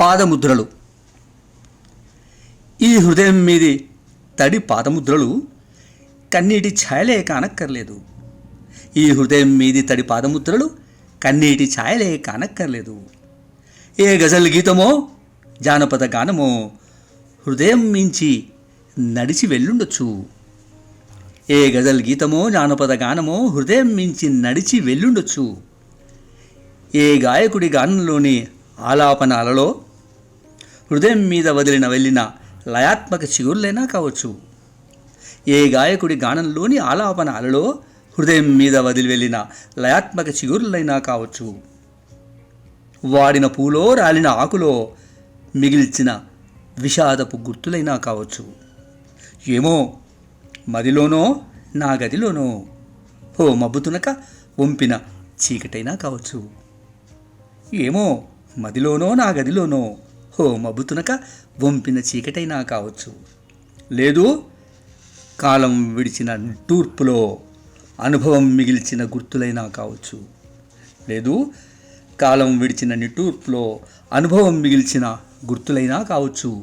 పాదముద్రలు. ఈ హృదయం మీది తడి పాదముద్రలు కన్నీటి ఛాయలే కానక్కర్లేదు. ఈ హృదయం మీది తడి పాదముద్రలు కన్నీటి ఛాయలే కానక్కర్లేదు. ఏ గజల్ గీతమో జానపద గానమో హృదయం మించి నడిచి వెళ్ళుండొచ్చు. ఏ గజల్ గీతమో జానపద గానమో హృదయం మించి నడిచి వెళ్ళుండొచ్చు. ఏ గాయకుడి గానంలోని ఆలాపనాలలో హృదయం మీద వదిలిన వెళ్ళిన లయాత్మక చిగుర్లైనా కావచ్చు. ఏ గాయకుడి గానంలోని ఆలాపనాలలో హృదయం మీద వదిలి వెళ్ళిన లయాత్మక చిగుర్లైనా కావచ్చు. వాడిన పూలో రాలిన ఆకులో మిగిల్చిన విషాదపు గుర్తులైనా కావచ్చు. ఏమో మదిలోనో నా గదిలోనో ఓ మబ్బుతునక వంపిన చీకటైనా కావచ్చు. ఏమో మదిలోనో నా గదిలోనో ఓ మబ్బుతునక వంపిన చీకటైనా కావచ్చు. లేదు కాలం విడిచిన తూర్పులో అనుభవం మిగిల్చిన గుర్తులైనా కావచ్చు. లేదు కాలం విడిచిన నిటూర్పులో అనుభవం మిగిల్చిన గుర్తులైనా కావచ్చు.